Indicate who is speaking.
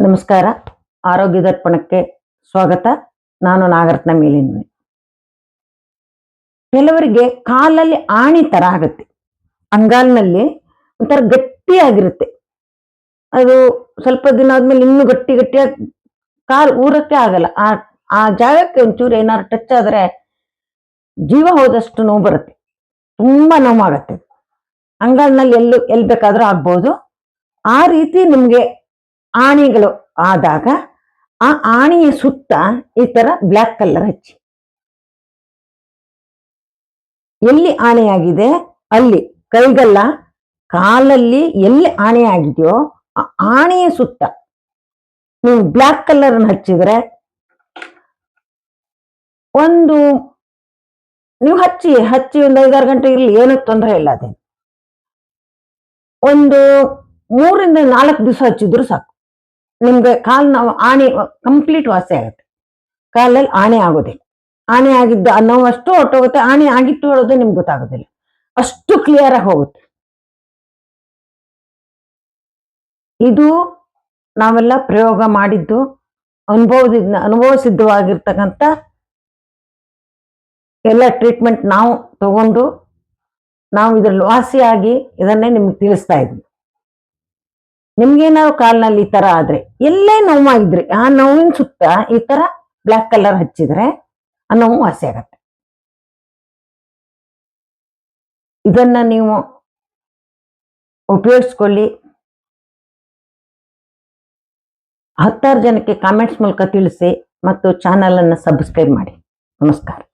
Speaker 1: ನಮಸ್ಕಾರ. ಆರೋಗ್ಯ ದರ್ಪಣಕ್ಕೆ ಸ್ವಾಗತ. ನಾನು ನಾಗರತ್ನ ಮೇಲಿನ ಕೆಲವರಿಗೆ ಕಾಲಲ್ಲಿ ಆಣಿ ತರ ಆಗುತ್ತೆ. ಅಂಗಾಲ್ನಲ್ಲಿ ಒಂಥರ ಗಟ್ಟಿಯಾಗಿರುತ್ತೆ. ಅದು ಸ್ವಲ್ಪ ದಿನ ಆದ್ಮೇಲೆ ಇನ್ನೂ ಗಟ್ಟಿ ಗಟ್ಟಿಯಾಗಿ ಕಾಲ್ ಊರಕ್ಕೆ ಆಗಲ್ಲ. ಆ ಆ ಜಾಗಕ್ಕೆ ಒಂಚೂರು ಏನಾದ್ರು ಟಚ್ ಆದ್ರೆ ಜೀವ ಹೋದಷ್ಟು ನೋವು ಬರುತ್ತೆ. ತುಂಬಾ ನೋವಾಗತ್ತೆ ಅಂಗಾಲ್ನಲ್ಲಿ ಎಲ್ಲೂ ಎಲ್ಲಿ ಬೇಕಾದ್ರೂ ಆಗ್ಬೋದು. ಆ ರೀತಿ ನಿಮ್ಗೆ ಆಣಿಗಳು ಆದಾಗ ಆ ಆಣಿಯ ಸುತ್ತ ಈ ತರ ಬ್ಲ್ಯಾಕ್ ಕಲರ್ ಹಚ್ಚಿ. ಎಲ್ಲಿ ಆಣೆಯಾಗಿದೆ ಅಲ್ಲಿ. ಕೈಗಲ್ಲ ಕಾಲಲ್ಲಿ ಎಲ್ಲಿ ಆಣೆಯಾಗಿದೆಯೋ ಆ ಆಣೆಯ ಸುತ್ತ. ನೀವು ಬ್ಲ್ಯಾಕ್ ಕಲರ್ ಹಚ್ಚಿದ್ರೆ ಒಂದು, ನೀವು ಹಚ್ಚಿ ಹಚ್ಚಿ ಒಂದು ಐದಾರು ಗಂಟೆ ಇರ್ಲಿ, ಏನೂ ತೊಂದರೆ ಇಲ್ಲ ಅದೇನು. ಒಂದು ಮೂರಿಂದ ನಾಲ್ಕು ದಿವಸ ಹಚ್ಚಿದ್ರು ಸಾಕು. ನಿಮ್ಗೆ ಕಾಲು ನಾವು ಆಣೆ ಕಂಪ್ಲೀಟ್ ವಾಸಿ ಆಗುತ್ತೆ. ಕಾಲಲ್ಲಿ ಆಣೆ ಆಗೋದಿಲ್ಲ. ಆಣೆ ಆಗಿದ್ದು ನಾವು ಅಷ್ಟು ಹೊಟ್ಟೋಗುತ್ತೆ ಆಣೆ ಆಗಿತ್ತು ಹೇಳೋದು ನಿಮ್ಗೆ ಗೊತ್ತಾಗೋದಿಲ್ಲ. ಅಷ್ಟು ಕ್ಲಿಯರ್ ಆಗಿ ಹೋಗುತ್ತೆ. ಇದು ನಾವೆಲ್ಲ ಪ್ರಯೋಗ ಮಾಡಿದ್ದು, ಅನುಭವದಿಂದ ಅನುಭವ ಸಿದ್ಧವಾಗಿರ್ತಕ್ಕಂಥ ಎಲ್ಲ ಟ್ರೀಟ್ಮೆಂಟ್ ನಾವು ತಗೊಂಡು ನಾವು ಇದ್ರಲ್ಲಿ ವಾಸಿಯಾಗಿ ಇದನ್ನೇ ನಿಮ್ಗೆ ತಿಳಿಸ್ತಾ ಇದ್ವಿ. ನಿಮ್ಗೇನಾದ್ರು ಕಾಲ್ನಲ್ಲಿ ಈ ತರ ಆದ್ರೆ, ಎಲ್ಲೇ ನೋವಾಗಿದ್ರಿ ಆ ನೋವಿನ ಸುತ್ತ ಈ ತರ ಬ್ಲ್ಯಾಕ್ ಕಲರ್ ಹಚ್ಚಿದ್ರೆ ಆ ನೋವು ವಾಸಿ ಆಗತ್ತೆ. ಇದನ್ನ ನೀವು ಉಪಯೋಗಿಸ್ಕೊಳ್ಳಿ. ಹತ್ತಾರು ಜನಕ್ಕೆ ಕಾಮೆಂಟ್ಸ್ ಮೂಲಕ ತಿಳಿಸಿ ಮತ್ತು ಚಾನಲ್ ಅನ್ನು ಸಬ್ಸ್ಕ್ರೈಬ್ ಮಾಡಿ. ನಮಸ್ಕಾರ.